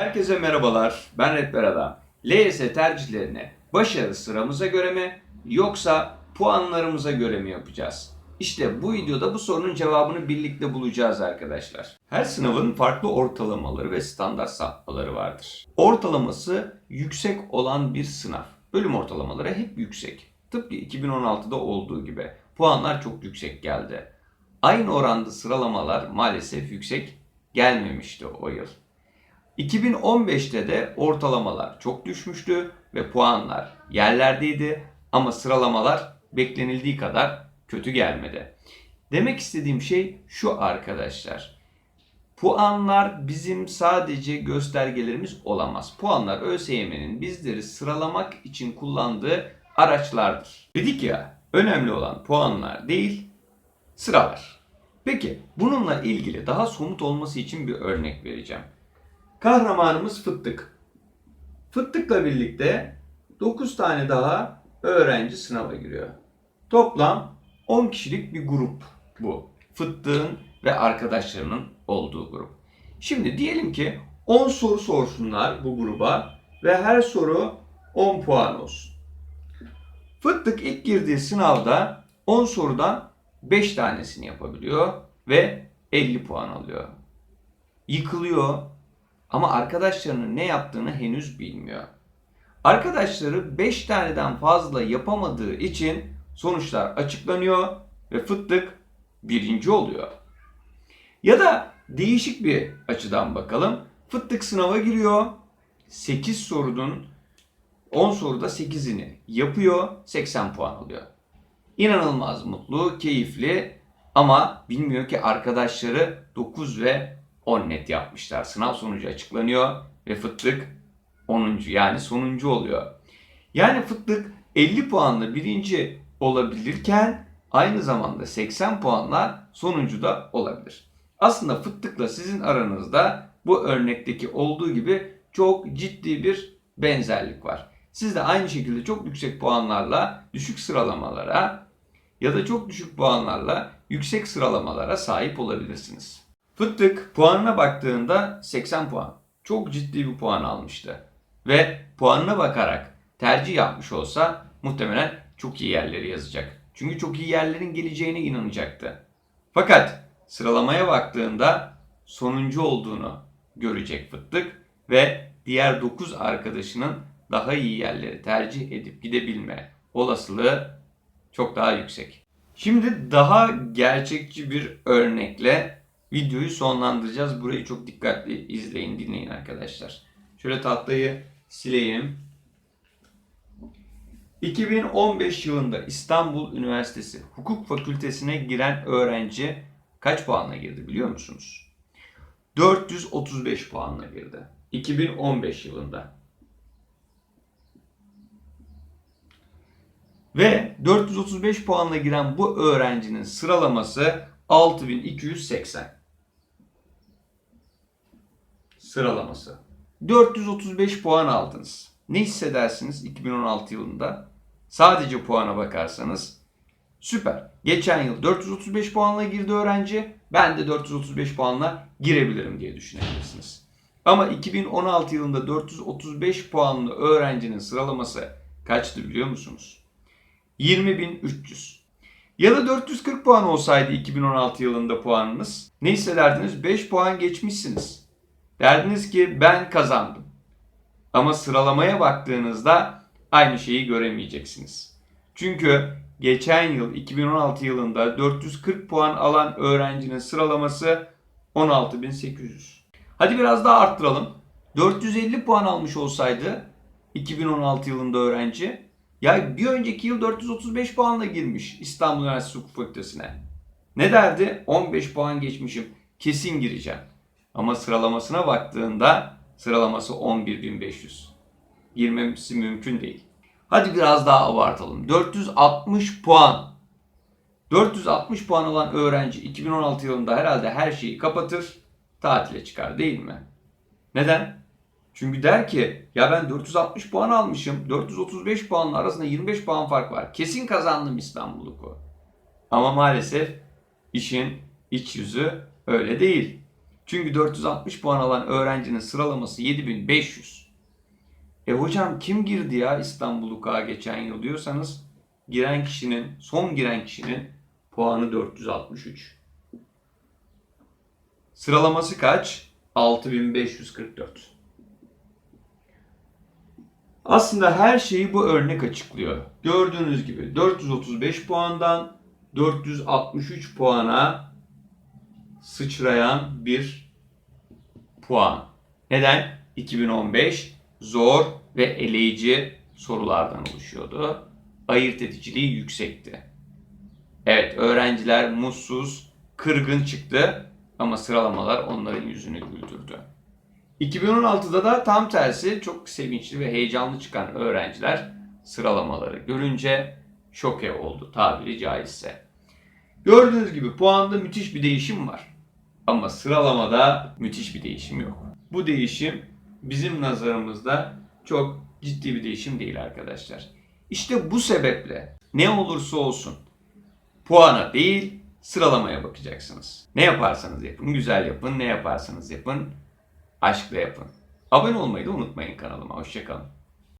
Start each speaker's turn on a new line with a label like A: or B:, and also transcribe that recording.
A: Herkese merhabalar. Ben Rehber Adam. LYS tercihlerini başarı sıramıza göre mi yoksa puanlarımıza göre mi yapacağız? İşte bu videoda bu sorunun cevabını birlikte bulacağız arkadaşlar. Her sınavın farklı ortalamaları ve standart sapmaları vardır. Ortalaması yüksek olan bir sınav. Bölüm ortalamaları hep yüksek. Tıpkı 2016'da olduğu gibi. Puanlar çok yüksek geldi. Aynı oranda sıralamalar maalesef yüksek gelmemişti o yıl. 2015'te de ortalamalar çok düşmüştü ve puanlar yerlerdeydi ama sıralamalar beklenildiği kadar kötü gelmedi. Demek istediğim şey şu arkadaşlar. Puanlar bizim sadece göstergelerimiz olamaz. Puanlar ÖSYM'nin bizleri sıralamak için kullandığı araçlardır. Dedik ya önemli olan puanlar değil sıralar. Peki bununla ilgili daha somut olması için bir örnek vereceğim. Kahramanımız Fıttık. Fıttık'la birlikte 9 tane daha öğrenci sınava giriyor. Toplam 10 kişilik bir grup bu. Fıttık'ın ve arkadaşlarının olduğu grup. Şimdi diyelim ki 10 soru sorsunlar bu gruba ve her soru 10 puan olsun. Fıttık ilk girdiği sınavda 10 sorudan 5 tanesini yapabiliyor ve 50 puan alıyor. Yıkılıyor ama arkadaşlarının ne yaptığını henüz bilmiyor. Arkadaşları 5 taneden fazla yapamadığı için sonuçlar açıklanıyor ve fıttık birinci oluyor. Ya da değişik bir açıdan bakalım. Fıttık sınava giriyor. 8 sorunun 10 soruda 8'ini yapıyor. 80 puan alıyor. İnanılmaz mutlu, keyifli ama bilmiyor ki arkadaşları 9 ve 10 net yapmışlar. Sınav sonucu açıklanıyor ve fıttık 10. yani sonuncu oluyor. Yani fıttık 50 puanla birinci olabilirken aynı zamanda 80 puanla sonuncu da olabilir. Aslında fıttıkla sizin aranızda bu örnekteki olduğu gibi çok ciddi bir benzerlik var. Siz de aynı şekilde çok yüksek puanlarla düşük sıralamalara ya da çok düşük puanlarla yüksek sıralamalara sahip olabilirsiniz. Fıttık puanına baktığında 80 puan. Çok ciddi bir puan almıştı. Ve puanına bakarak tercih yapmış olsa muhtemelen çok iyi yerleri yazacak. Çünkü çok iyi yerlerin geleceğine inanacaktı. Fakat sıralamaya baktığında sonuncu olduğunu görecek Fıttık ve diğer 9 arkadaşının daha iyi yerleri tercih edip gidebilme olasılığı çok daha yüksek. Şimdi daha gerçekçi bir örnekle videoyu sonlandıracağız. Burayı çok dikkatli izleyin, dinleyin arkadaşlar. Şöyle tahtayı sileyim. 2015 yılında İstanbul Üniversitesi Hukuk Fakültesine giren öğrenci kaç puanla girdi biliyor musunuz? 435 puanla girdi. 2015 yılında. Ve 435 puanla giren bu öğrencinin sıralaması 6280. Sıralaması. 435 puan aldınız. Ne hissedersiniz 2016 yılında? Sadece puana bakarsanız süper. Geçen yıl 435 puanla girdi öğrenci. Ben de 435 puanla girebilirim diye düşünebilirsiniz. Ama 2016 yılında 435 puanlı öğrencinin sıralaması kaçtı biliyor musunuz? 20.300. Ya da 440 puan olsaydı 2016 yılında puanınız ne hissederdiniz? 5 puan geçmişsiniz. Derdiniz ki ben kazandım. Ama sıralamaya baktığınızda aynı şeyi göremeyeceksiniz. Çünkü geçen yıl 2016 yılında 440 puan alan öğrencinin sıralaması 16.800. Hadi biraz daha arttıralım. 450 puan almış olsaydı 2016 yılında öğrenci ya bir önceki yıl 435 puanla girmiş İstanbul Üniversitesi Hukuk Fakültesine. Ne derdi? 15 puan geçmişim. Kesin gireceğim. Ama sıralamasına baktığında sıralaması 11.500. Girmemesi mümkün değil. Hadi biraz daha abartalım. 460 puan. 460 puan alan öğrenci 2016 yılında herhalde her şeyi kapatır, tatile çıkar değil mi? Neden? Çünkü der ki ya ben 460 puan almışım. 435 puanla arasında 25 puan fark var. Kesin kazandım İstanbul Hukuku. Ama maalesef işin iç yüzü öyle değil. Çünkü 460 puan alan öğrencinin sıralaması 7500. E hocam kim girdi ya İstanbul UK'a geçen yıl diyorsanız giren kişinin, son giren kişinin puanı 463. Sıralaması kaç? 6544. Aslında her şeyi bu örnek açıklıyor. Gördüğünüz gibi 435 puandan 463 puana sıçrayan bir puan. Neden? 2015 zor ve eleyici sorulardan oluşuyordu. Ayırt ediciliği yüksekti. Evet öğrenciler mutsuz, kırgın çıktı ama sıralamalar onların yüzünü güldürdü. 2016'da da tam tersi çok sevinçli ve heyecanlı çıkan öğrenciler sıralamaları görünce şoke oldu tabiri caizse. Gördüğünüz gibi puanda müthiş bir değişim var. Ama sıralamada müthiş bir değişim yok. Bu değişim bizim nazarımızda çok ciddi bir değişim değil arkadaşlar. İşte bu sebeple ne olursa olsun puana değil sıralamaya bakacaksınız. Ne yaparsanız yapın, güzel yapın, ne yaparsanız yapın, aşkla yapın. Abone olmayı da unutmayın kanalıma. Hoşçakalın.